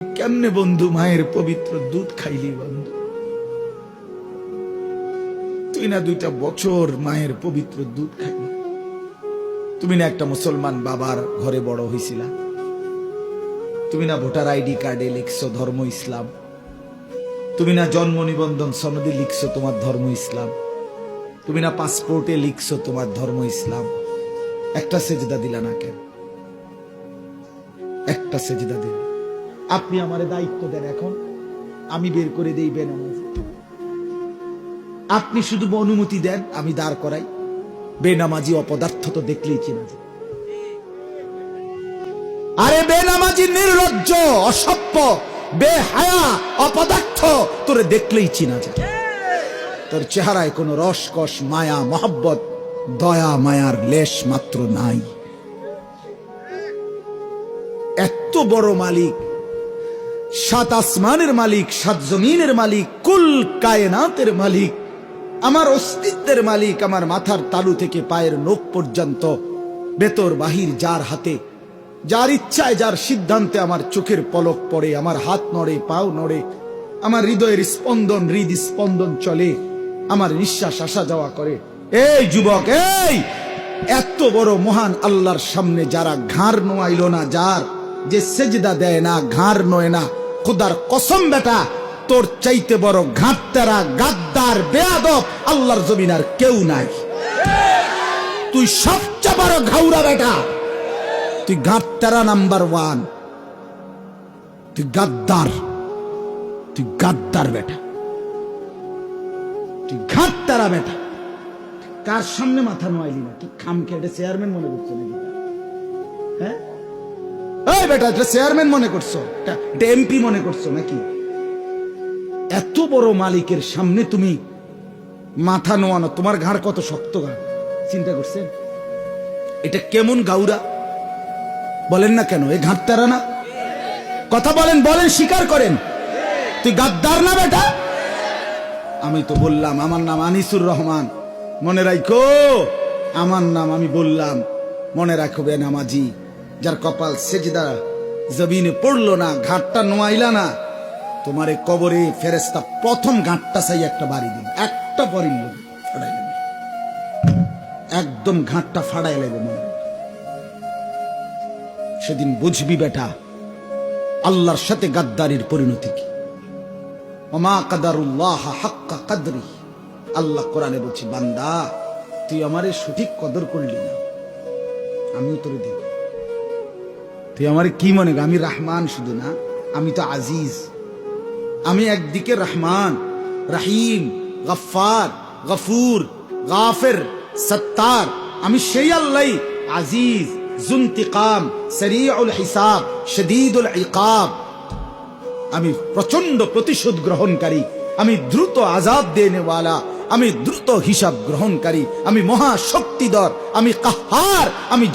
কেমনে বন্ধু মায়ের পবিত্র দুধ খাইলি বন্ধু? তুই না দুইটা বছর মায়ের পবিত্র দুধ খাইলি। তুমি না একটা মুসলমান বাবার ঘরে বড় হইছিলা। তুমি না ভোটার আইডি কার্ডে লিখছো ধর্ম ইসলাম। তুমি না জন্ম নিবন্ধন সনদে লিখছো তোমার ধর্ম ইসলাম। তুমি না পাসপোর্টে লিখছো তোমার ধর্ম ইসলাম। একটা সেজদা দিলা না কেন? একটা সেজদা দিন আপনি আমারে দায়িত্ব দেন এখন। আমি বের করে দেই বেনামাজি আপনি শুধু অনুমতি দেন, আমি দাঁড় করাই। বেনামাজি অপদার্থ তো দেখলেই চেনা আরে বেনামাজি নির্লজ্জ, অসভ্য, বেহায়া, অপদার্থ, তোরে দেখলেই চিনা যায়। তোর চেহারায় কোনো রসকস মায়া, মহব্বত, দয়া, মায়ার লেশ মাত্র নাই। এত বড় মালিক সাত আসমানের মালিক, সাত জমিনের মালিক, কুল কায়নাতের মালিক। আমার অস্তিত্বের মালিক, আমার মাথার তালু থেকে পায়ের নোখ পর্যন্ত। বেতর বাহির, যার হাতে, যার ইচ্ছায়, যার সিদ্ধান্তে আমার চোখের পলক পড়ে, আমার হাত নড়ে, পাও নড়ে, আমার হৃদয়ের স্পন্দন, হৃদ স্পন্দন চলে, আমার নিঃশ্বাস আসা যাওয়া করে। এই যুবক, এই! এত বড় মহান আল্লাহর সামনে যারা ঘাড় নোয়াইল না, যার যে সেজদা দেয় না, ঘাড় নয় না খুদার কসম বেটা, তোর চাইতে বড় ঘাটতারা, গাদ্দার, বেয়াদব আল্লাহর জমিন আর কেউ নাই। তুই সবচেয়ে বড় ঘাউরা বেটা। তুই গাদ্দারা নাম্বার ওয়ান। তুই গাদ্দার। তুই গাদ্দার বেটা। তুই ঘাটতারা বেটা। কার সামনে মাথা নোয়াইলি না? তুই খাম কেটে চেয়ারম্যান মনে করছ এই বেটা, এটা চেয়ারম্যান মনে করছ? এমপি মনে করছ নাকি? এত বড় মালিকের সামনে তুমি মাথা নোয়ানো, তোমার ঘাড় কত শক্ত ঘাড় চিন্তা করছেন? এটা কেমন গাউরা? বলেন না কেন, এ ঘাট তারা না? কথা বলেন বলেন, স্বীকার করেন। তুই গাদ্দার না বেটা? আমি তো বললাম, আমার নাম আনিসুর রহমান। মনে রাখো আমার নাম আমি বললাম। মনে রাখো বে নামাজি। যার কপাল সেজদা, জমিনে পড়ল না, ঘাটটা নোয়াইলা না। তোমার এই কবরে ফেরেস্তা প্রথম ঘাটটা চাই একটা বাড়ি দিন, একটা ফাড়াই একদম ঘাটটা ফাড়াই লাগবে মনে সেদিন বুঝবি বেটা, আল্লাহর সাথে গাদ্দারির পরিণতি কি? ওমা কাদারুল্লাহ হাক্কা কাদরি। আল্লাহ কোরআনে বলছি, বান্দা, তুই আমারে সঠিক কদর করলি না। আমিও তোরে দেব তুই আমার কি মনে কর? আমি রাহমান শুধু না, আমি তো আজিজ। আমি একদিকে রহমান, রাহিম গফার গফুর, গাফের, সত্তার। আমি সেই আল্লাহ আজিজ, জুন্তিকাম, সরিউল হিসাব, শদীদুল ইকাব। আমি প্রচণ্ড প্রতিশোধ গ্রহণকারী, আমি দ্রুত আজাদ দেনেওয়ালা আমি দ্রুত হিসাব গ্রহণকারী, আমি মহাশক্তিধর, আমি কাহার, আমি